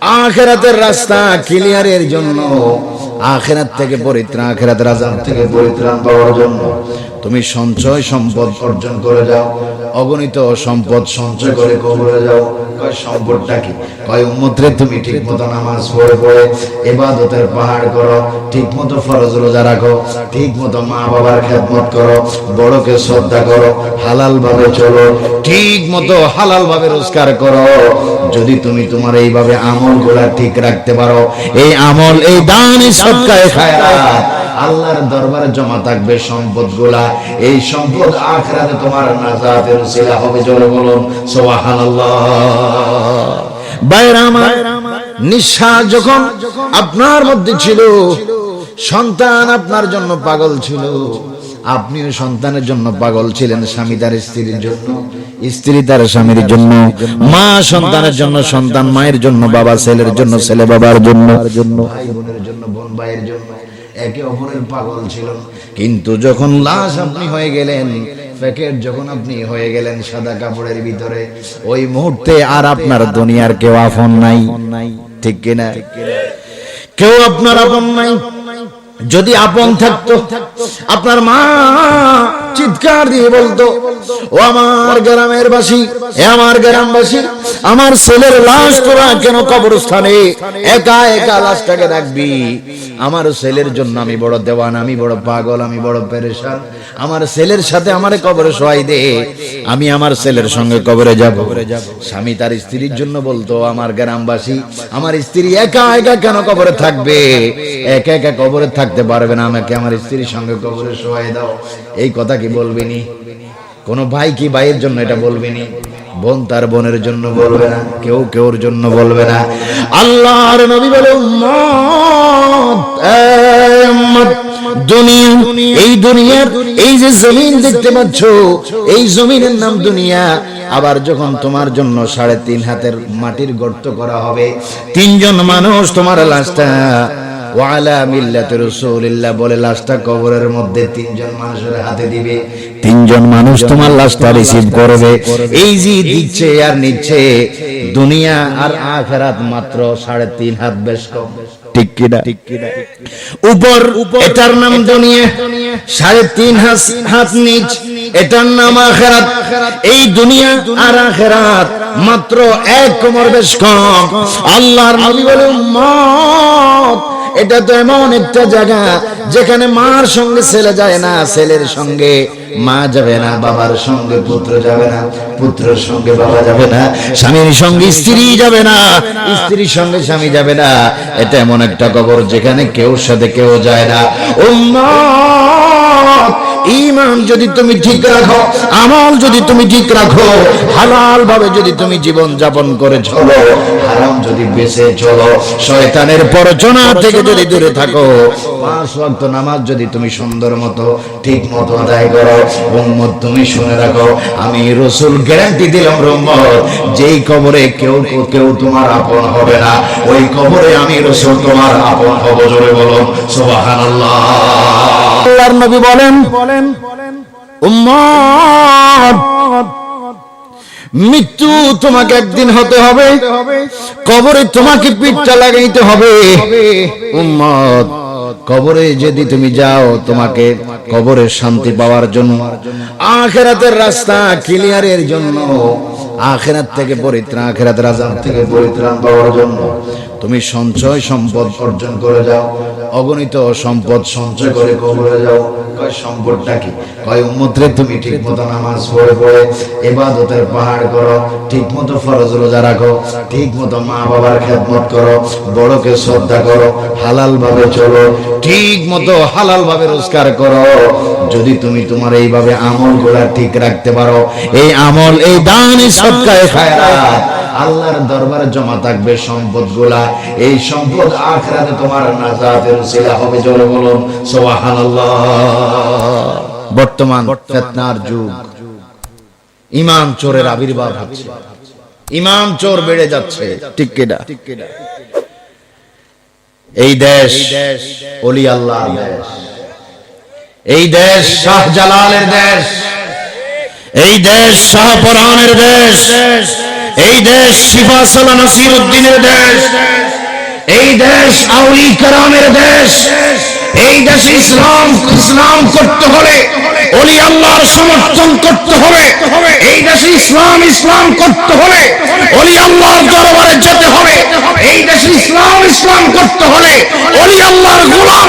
আখেরাতের রাস্তা ক্লিয়ারের জন্য। আখেরাত থেকে পরিত্রাণ আখেরাতের আজাব থেকে পরিত্রাণ পাওয়ার জন্য। তুমি সঞ্চয় সম্পদ অর্জন করে যাও। অগণিত সম্পদ সঞ্চয় করে কবরে যাও। কয় সম্পদটা কি? কয় উম্মতরে তুমি ঠিক মতো নামাজ পড়ে পড়ে এবাদতের পাহাড় করো ঠিক মতো ফরজ রোজা রাখো ঠিক মতো মা বাবার খেদমত করো, বড়কে শ্রদ্ধা করো হালাল ভাবে চলো ঠিক মতো হালাল ভাবে রোজগার করো। যদি তুমি তোমার এইভাবে আমলগুলা ঠিক রাখতে পারো, এই আমল, এই দান সৎকায় খায়রাত আল্লাহর দরবারে জমা থাকবে সম্পদগুলা এই সম্পদ আখরাতে তোমার নাজাতের উসিলা হবে, জোরে বলুন, সুবহানাল্লাহ। বাইরে আমার নিঃশ্বাস যখন আপনার মধ্যে ছিল, সন্তান আপনার জন্য পাগল ছিল। আপনিও সন্তানের জন্য পাগল ছিলেন, স্বামী তার স্ত্রীর জন্য, স্ত্রী তার স্বামীর জন্য, মা সন্তানের জন্য, সন্তান মায়ের জন্য, বাবা ছেলের জন্য, ছেলে বাবার জন্য, ভাই বোনের জন্য, বোন ভাইয়ের জন্য। একে অপরের পাগল ছিল। কিন্তু যখন লাশ আপনি হয়ে গেলেন, প্যাকেট যখন আপনি হয়ে গেলেন সাদা কাপড়ের ভিতরে, ওই মুহূর্তে আর আপনার দুনিয়ার কেউ আপন নাই। ঠিক কিনা? কেউ আপনার আপন নাই। যদি আপন থাকতো, আপনার মা চিৎকার দিয়ে বলতো, ও আমার গ্রামের বাসী আমার গ্রামবাসী, আমার ছেলের লাশ তোরা কেন কবরস্থানে? একা একা লাশটাকে রাখবি। আমার ছেলের জন্য আমি বড় দেওয়ান, আমি বড় পাগল, আমি বড় পেরেশান। আমার ছেলের সাথে আমারে কবরে শোয়াই দে। আমি আমার ছেলের সঙ্গে কবরে যাব। স্বামী তার স্ত্রীর জন্য বলতো, আমার গ্রামবাসী, আমার স্ত্রী একা একা কেন কবরে থাকবে? একা একা কবরে থাকতে পারবে না। আমাকে আমার স্ত্রীর সঙ্গে কবরে শোয়াই দাও। এই কথা কি বলবিনি? কোন ভাই কি ভাইয়ের জন্য এটা বলবিনি? বোন তার বোনের জন্য বলবে না, কেউ কেউর জন্য বলবে না। আল্লাহর নবী বলে এই দুনিয়ার এই যে জমিন দেখতে পাচ্ছ, এই জমিনের নাম দুনিয়া। আবার যখন তোমার জন্য সাড়ে তিন হাতের মাটির গর্ত করা হবে, তিনজন মানুষ তোমার লাশটা ওয়ালা মিল্লাতে রাসূলিল্লাহ বলে লাশটা কবরের মধ্যে তিনজন মানুষের হাতে দিবে। তিনজন মানুষ তোমার লাশটা রিসিভ করবে। এই যে দিচ্ছে আর নিচ্ছে দুনিয়া আর আখেরাত মাত্র সাড়ে তিন হাত বেশ কম। ঠিক কিনা? উপর এটার নাম দুনিয়া। সাড়ে তিন হাত হাত নিচ। এটার নাম আখেরাত। এই দুনিয়া আর আখেরাত মাত্র এক কোমর বেশ কম। আল্লাহর নবী বলে উম্মত এটা তো এমন একটা জায়গা যেখানে মার সঙ্গে ছেলে যায় না, ছেলের সঙ্গে মা যাবে না, বাবার সঙ্গে পুত্র যাবে না, পুত্রের সঙ্গে বাবা যাবে না, স্বামীর সঙ্গে স্ত্রী যাবে না, স্ত্রীর সঙ্গে স্বামী যাবে না। এটা এমন একটা কবর যেখানে কেউ সাথে কেউ যায় না। উম্মত! ইমান যদি তুমি ঠিক রাখো, আমল যদি তুমি ঠিক রাখো, হালাল ভাবে যদি তুমি জীবন যাপন করে চলো, হারাম যদি বেঁচে চলো, শয়তানের পরচনা থেকে যদি দূরে থাকো, পাঁচ ওয়াক্ত নামাজ যদি তুমি সুন্দর মতো, ঠিক মতো আদায় করো, উম্মত তুমি শুনে রাখো, আমি রসুল গ্যারান্টি দিলাম রম্মত যেই কবরে কেউ কেউ তোমার আপন হবে না, ওই কবরে আমি রসুল তোমার আপন হব, জোরে বলো, সুবহানাল্লাহ। আল্লাহর নবী বলেন মৃত্যু তোমাকে একদিন হতে হবে, কবরে তোমাকে পিঠটা লাগাইতে হবে। উম্মত, কবরে যদি তুমি যাও, তোমাকে কবরের শান্তি পাওয়ার জন্য। আখেরাতের রাস্তা ক্লিয়ারের জন্য। আখেরাত থেকে পরিত্রাণ আখেরাতের আজাব থেকে পরিত্রাণ পাওয়ার জন্য। তুমি সঞ্চয় সম্পদ অর্জন করে যাও। অগণিত সম্পদ সঞ্চয় করে কবরে যাও। কয় সম্পদটা কি? কয় উম্মতরে তুমি ঠিক মতো নামাজ পড়ে পড়ে এবাদতের পাহাড় করো ঠিক মতো ফরজ রোজা রাখো ঠিক মতো মা বাবার খেদমত করো, বড়কে শ্রদ্ধা করো হালাল ভাবে চলো ঠিক মতো হালাল ভাবে রোজগার করো। যদি তুমি তোমার এইভাবে আমলগুলা ঠিক রাখতে পারো, এই আমল, এই দান আল্লাহর দরবারে জমা থাকবে সম্পদগুলা এই সম্পদ আখরাতে তোমার নাজাতের উসিলা হবে, জোরে বলুন, সুবহানাল্লাহ। বর্তমান ফিতনার যুগ। ইমাম চোরের আবির্ভাব হচ্ছে। ইমাম চোর বেড়ে যাচ্ছে, ঠিক এই দেশ, অলি আল্লাহর দেশ। এই দেশ শাহ জালালের দেশ। এই দেশ শাহ পরানের দেশ। এই দেশ শিফা সালা নাসির উদ্দিনের দেশ। এই দেশ আউলি কারামের দেশ। এই দেশ ইসলাম ইসলাম করতে হলে অলি আল্লাহর সমর্থন করতে হবে। এই দেশ ইসলাম ইসলাম করতে হলে অলি আল্লাহর দরবারে যেতে হবে। এই দেশ ইসলাম ইসলাম করতে হলে অলি আল্লাহর গোলাম